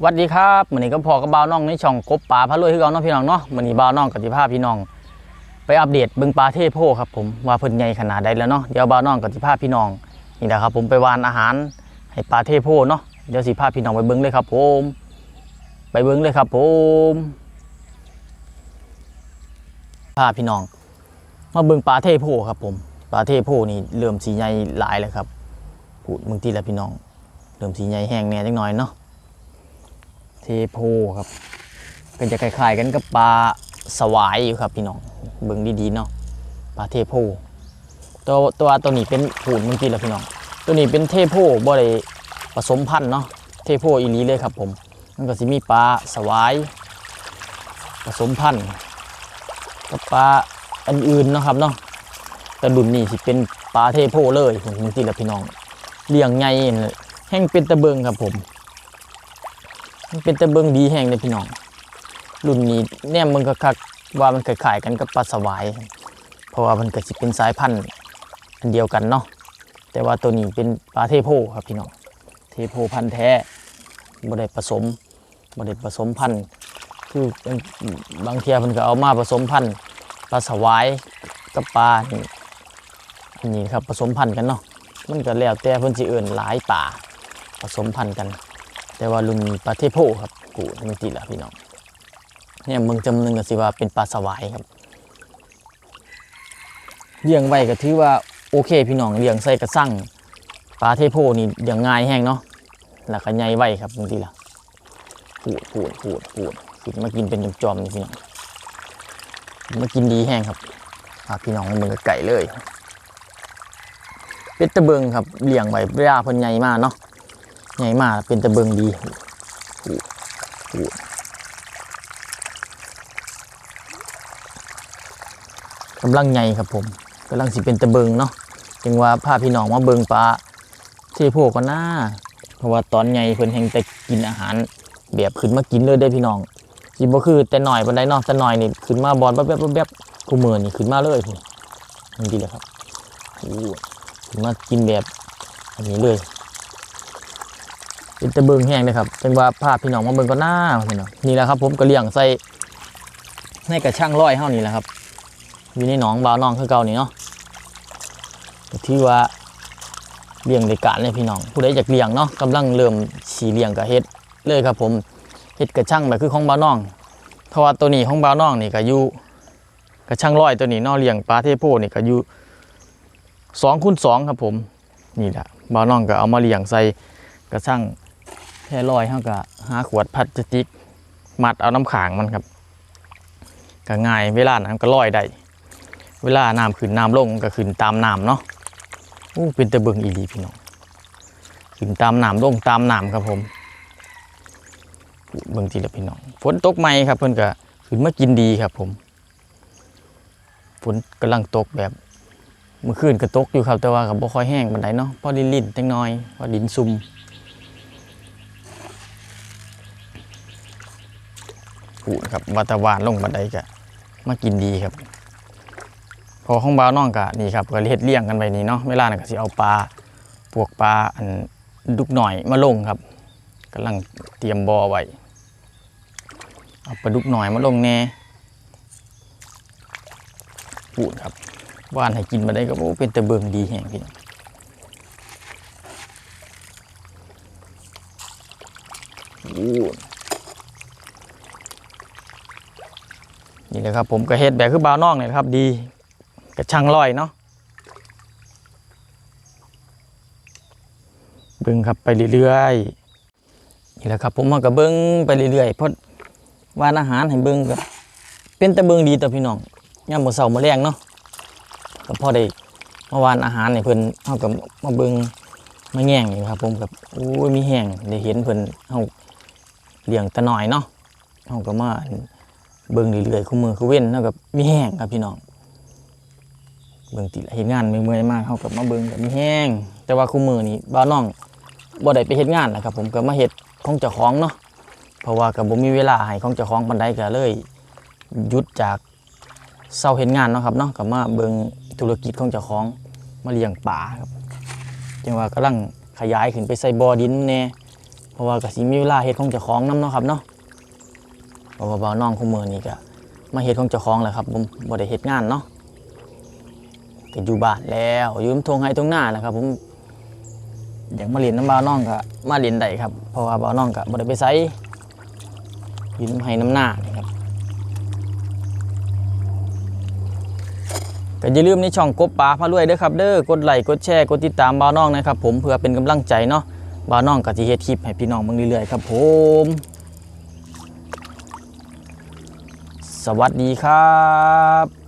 สวัสดีครับเหมือนี้ก็พอกับบ่าวน้องในช่องกบปลาพะรวยคือเก่าเนาะพี่น้องเนาะเหมือนี้บ่าวน้องกับสิพาพพี่น้อง ไปอัปเดตเบิ่งปลาเทพโพครับผมว่าเพิ่นใหญ่ขนาดใดแล้วเนาะเดี๋ยวบ่าวน้องกับสิพาพพี่น้องนี่แหละครับผมไปวานอาหารให้ปลาเทพโพเนาะเดี๋ยวสิพาพพี่น้องไปเบิ่งเลยครับผมไปเบิ่งเลยครับผมพาพพี่น้องมาเบิ่งปลาเทพโพครับผมปลาเทพโพนี่เริ่มสีใหญ่หลายแล้วครับพูดเบิ่งทีละพี่น้องเริ่มสีใหญ่แห้งแน่จักหน่อยเนาะ ทโพครับก็จะคล้ายๆกันกับปลาสวายอยู่ครับพี่น้องเบิ่งดีๆเนาะปลาเทโพตัวตัวตัวนี้เป็นผูนเมื่อกี้แล้วพี่น้องตัวนี้เป็นเทโพบ่ได้ผสมพันธุ์เนาะเทโพอีลีเลยครับผมมันก็สิมีปลาสวายผสมพันธุ์กับปลาอันอื่นนะครับเนาะแต่ดุนนี่สิเป็นปลาเทโพเลยผมเมื่อกี้แล้วพี่น้องเลี้ยงใหญ่แห้งเป็นตะเบิงครับผม มันเป็นแตะเบิงดีแห้งเลยพี่น้อง รุ่นนี้แน่มึงก็คักว่ามันคล้ายๆกันกับปลาสวาย เพราะว่ามันก็สิเป็นสายพันธุ์อันเดียวกันเนาะ แต่ว่าตัวนี้เป็นปลาเทโพครับพี่น้อง เทโพพันธุ์แท้บ่ได้ผสมบ่ได้ผสมพันธุ์ คือบางเทียมันก็เอามาผสมพันธุ์ปลาสวายกับปลานี่อันนี้ครับผสมพันธุ์กันเนาะ มันก็แล้วแต่เพิ่นสิเอิ้นหลายป่าผสมพันธุ์กัน แต่ว่าลุงปลาเทโพครับกูไม่ติดละพี่น้องเนี่ยมึงจำหนึ่งก็สิว่าเป็นปลาสวายครับเลี้ยงไว้ก็ถือว่าโอเคพี่น้องเลี้ยงใส่กระสั่งปลาเทโพนี่เลี้ยงง่ายแห้งเนาะแล้วก็ใหญ่ไว้ครับบางทีละปูดปูดปูดปูดขึ้นมากินเป็นจอมๆนี่พี่น้องมากินดีแห้งครับพี่น้องมึงไก่เลยเป็ดตะเบิงครับเลี้ยงไว้เวลาเพิ่นใหญ่มากเนาะ ใหญ่มากเป็นตะเบิงดีกำลังใหญ่ครับผมกำลังสิเป็นตะเบิงเนาะจึงว่าพาพี่น้องมาเบิงปลาเทโพก็น่าเพราะว่าตอนใหญ่เพิ่นแห่งแต่กินอาหาร แบบขึ้นมากินเลยได้พี่น้องสิบ่คือแต่หน่อยปานใดนาะแต่หน่อยนี่ขึ้นมาบอลแป๊บๆแป๊บๆกูมือนี่ขึ้นมาเลยพุ่นนี่แหละครับขึ้นมากินแบบอันนี้เลย เป็นตะเบิงแห้งเลยครับเป็นว่าภาพพี่น้องมาเบิงก็น่าพี่น้องนี่แหละครับผมก็เลี้ยงใส่ในกระช่างร้อยเท่านี้แหละครับอยู่ในหนองบาวน้องคือเก่านี่เนาะก็ถือว่าเลี้ยงในการเลยพี่น้องผู้ใดอยากเลี้ยงเนาะกำลังเริ่มสีเลี้ยงกับเฮ็ดเลยครับผมเฮ็ดกระช่างแบบคือของบาวน้องเพราะว่าตัวนี้ของบาวน้องนี่ก็อยู่กระช่างร้อยตัวนี้เนาะเลี้ยงปลาเทโพนี่ก็อยู่สองคูณสองครับผมนี่แหละบาวน้องก็เอามาเลี้ยงใส่กระช่าง แค่ลอยเขาก็หาขวดพลาสติก มัดเอาน้ำขางมันครับก็ง่ายเวลานั้นก็ลอยได้เวลาน้ำขึ้นน้ำลงก็ขึ้นตามน้ำเนาะอู้เป็นตะเบิงอีดีพี่น้องขึ้นตามน้ำลงตามน้ำครับผมเบิงทีละพี่น้องฝนตกไหมครับเพิ่อนก็ขึ้นมากินดีครับผมฝนกำลังตกแบบเมื่อคืนก็ตกอยู่ครับแต่ว่าก็บ่ค่อยแห้งปานใดเนาะพอลิ่นๆจังน้อยพอดินซุ่ม ปูนครับวัตวานลงบันไดก็มากินดีครับ พอของบ้าวน้องกะนี่ครับก็เฮ็ดเลี้ยงกันไปนี่เนาะเวลานั้นก็สิเอาปลาพวกปลาอันดุกหน่อยมาลงครับกำลังเตรียมบ่อไว้เอาปลาดุกหน่อยมาลงแน่ปูนครับว่านให้กินมาได้ก็โอ้เป็นตะเบิงดีแห่งพี่น้องปูน นี่นะครับผมก็เฮ็ดแบบคือบาวน่องเนี่ยครับ ดีกระชังลอยเนาะเบิ้งครับไปเรื่อยๆนี่แหละครับผมมากับเบิ้งไปเรื่อยๆเพราะวานอาหารให้เบิ้งก็เป็นแต่เบิ้งดีต่อพี่น้องย่ามะเช้ามื้อแรงเนาะก็พอได้เมาวานอาหารให้เพิ่นเฮากับมาเบิ้งมาแย่งนี่ครับ ผมกับโอ้ยมีแห้งได้เห็นเพิ่นเฮาเลี้ยงตะน้อยเนาะเฮาก็มา เบิ่งเรื่อยๆคู่มือคู่เว้นเท่ากับมีแห้งครับพี่น้องเบิ่งติละเฮ็ดงานเมื่อยๆมากเท่ากับมาเบิ่งกับมีแห้ง แต่ว่าคู่มือนี่บ้าน้องบ่ได้ไปเฮ็ดงานนะครับ ผมก็มาเฮ็ดของเจ้าของเนาะเพราะว่าก็บ่มีเวลาให้ของเจ้าของปานใดก็เลยหยุดจากเซาเฮ็ดงานเนาะครับเนาะก็มาเบิ่งธุรกิจของเจ้าของมาเลี้ยงปลาครับจังว่ากำลังขยายขึ้นไปใส่บ่อดินแน่ราะว่าก็สิมีเวลาเฮ็ดของเจ้าของนํเนาะครับเนาะ เพราะว่าบ่าวน้องคู่มือนี่ก็มาเฮ็ดของเจ้าของแหละครับผมบ่ได้เฮ็ดงานเนาะก็อยู่บ้านแล้วอยู่ทงไห้ทงหน้าแหละครับ ผมอยากมาเรียนน้ำบ่าวน้องก็มาเรียนได้ครับ เพราะว่าบ่าวน้องก็บ่ได้ไปไสอยู่น้ำไห้น้ำหน้านี่ครับก็อย่าลืมในช่องกบปลาพารวยเด้อครับเด้อกดไลค์กดแชร์กดติดตามบ่าวน้องนะครับ ผมเพื่อเป็นกำลังใจเนาะบ่าวน้องก็สิเฮ็ดคลิปให้พี่น้องเบิ่งเรื่อยๆครับ ผม สวัสดีครับ